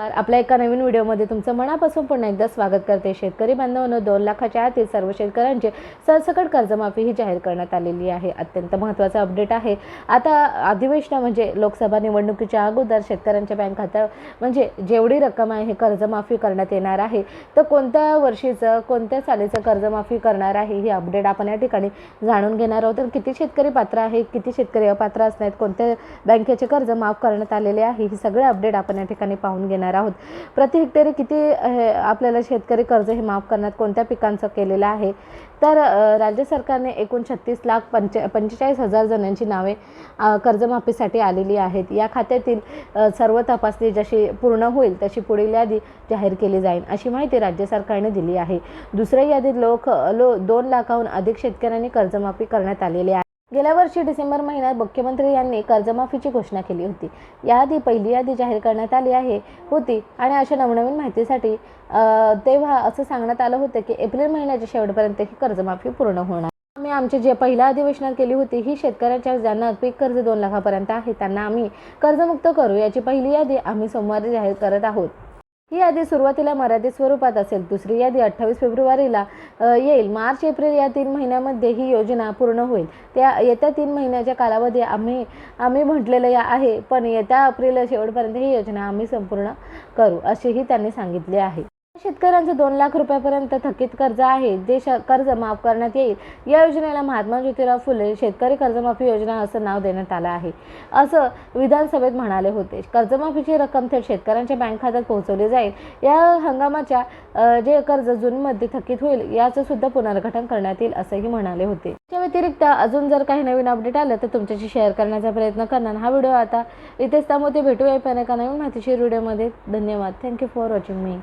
नमस्कार. आपल्या एका नवीन व्हिडिओमध्ये तुमचं मनापासून पुन्हा एकदा स्वागत करते. शेतकरी बांधवांनो दोन लाखाच्या आतील सर्व शेतकऱ्यांचे सरसकट कर्जमाफी ही जाहीर करण्यात आलेली आहे. अत्यंत महत्त्वाचा अपडेट आहे. आता अधिवेशन म्हणजे लोकसभा निवडणुकीच्या अगोदर शेतकऱ्यांच्या बँक खात्यावर म्हणजे जेवढी रक्कम आहे हे कर्जमाफी करण्यात येणार आहे. तर कोणत्या वर्षीचं कोणत्या सालीचं कर्जमाफी करणार आहे ही अपडेट आपण या ठिकाणी जाणून घेणार आहोत. तर किती शेतकरी पात्र आहे किती शेतकरी अपात्र असणार कोणत्या बँकेचे कर्ज माफ करण्यात आलेले आहे ही सगळे अपडेट आपण या ठिकाणी पाहून घेणार आहोत. प्रति हेक्टरी किती हे, आपल्याला शेतकरी कर्ज हे माफ करण्यात कोणत्या पिकांचं केलेलं आहे? तर राज्य सरकारने एकूण छत्तीस लाख पंच पंचेचाळीस हजार जणांची नावे कर्जमाफीसाठी आलेली आहेत. या खात्यातील सर्व तपासणी जशी पूर्ण होईल तशी पुढील यादी जाहीर केली जाईल अशी माहिती राज्य सरकारने दिली आहे. दुसऱ्या यादीत लोक लो दोन लाखाहून अधिक शेतकऱ्यांनी कर्जमाफी करण्यात आलेली आहे. गेल्या वर्षी डिसेंबर महिन्यात मुख्यमंत्री यांनी कर्जमाफीची घोषणा केली होती. याआधी पहिली यादी जाहीर करण्यात आली आहे होती. आणि अशा नवनवीन माहितीसाठी तेव्हा असं सांगण्यात आलं होतं की एप्रिल महिन्याच्या शेवटपर्यंत ही कर्जमाफी पूर्ण होणार. आम्ही आमची जे पहिल्या अधिवेशनात केली होती ही शेतकऱ्यांच्या ज्यांना पीक कर्ज दोन लाखापर्यंत आहे त्यांना आम्ही कर्जमुक्त करू याची पहिली यादी आम्ही सोमवारी जाहीर करत आहोत. ही यादी सुरुवातीला मर्यादित स्वरूपात असेल दुसरी यादी अठ्ठावीस फेब्रुवारीला येईल. मार्च एप्रिल या तीन महिन्यामध्ये ही योजना पूर्ण होईल. त्या येत्या तीन महिन्याच्या कालावधी आम्ही आम्ही म्हटलेलं या आहे पण येत्या एप्रिल शेवटपर्यंत ही योजना आम्ही संपूर्ण करू असेही त्यांनी सांगितले आहे. शेतकऱ्यांचं दोन लाख रुपयापर्यंत थकीत कर्ज आहे. जे श कर्ज माफ करण्यात येईल. या योजनेला महात्मा ज्योतिराव फुले शेतकरी कर्जमाफी योजना असं नाव देण्यात आलं आहे. असं विधानसभेत म्हणाले होते. कर्जमाफीची रक्कम थेट शेतकऱ्यांच्या बँक खात्यात पोहोचवली जाईल. या हंगामाच्या जे कर्ज जूनमध्ये थकीत होईल याचं सुद्धा पुनर्गठन करण्यात येईल असंही म्हणाले होते. त्या व्यतिरिक्त अजून जर काही नवीन अपडेट आलं तर तुमच्याशी शेअर करण्याचा प्रयत्न करणार. हा व्हिडिओ आता इथेच त्यामुळे भेटूया पण एका नवीन माहितीशीर व्हिडिओमध्ये. धन्यवाद. Thank you for watching me